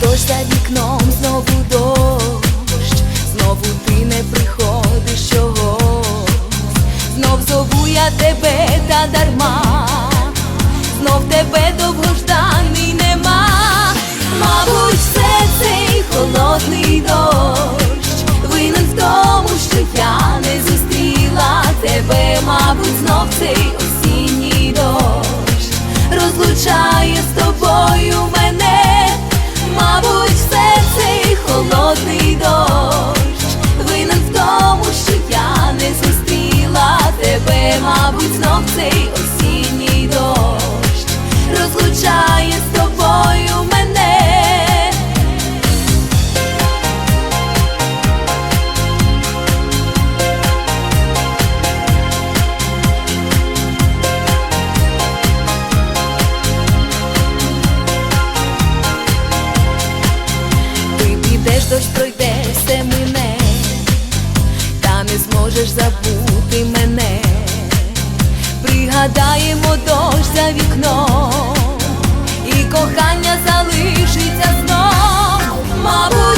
Дощ за вікном знову дощ, знову ти не приходиш чого, знов зову я тебе та дарма, знов тебе. дощ пройде все мине, та не зможеш забути мене, пригадаємо дощ за вікном, і кохання залишиться знов, мабуть.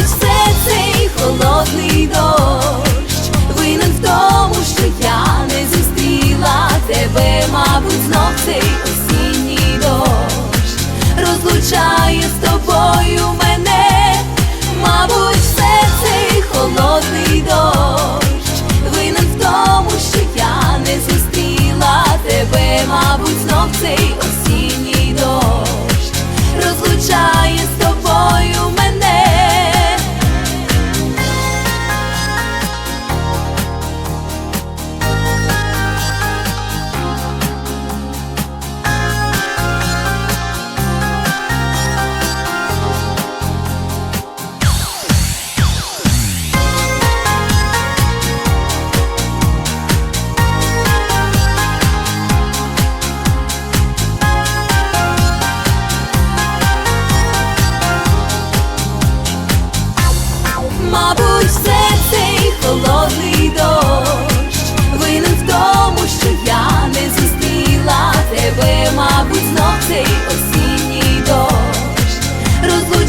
say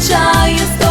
вистачає.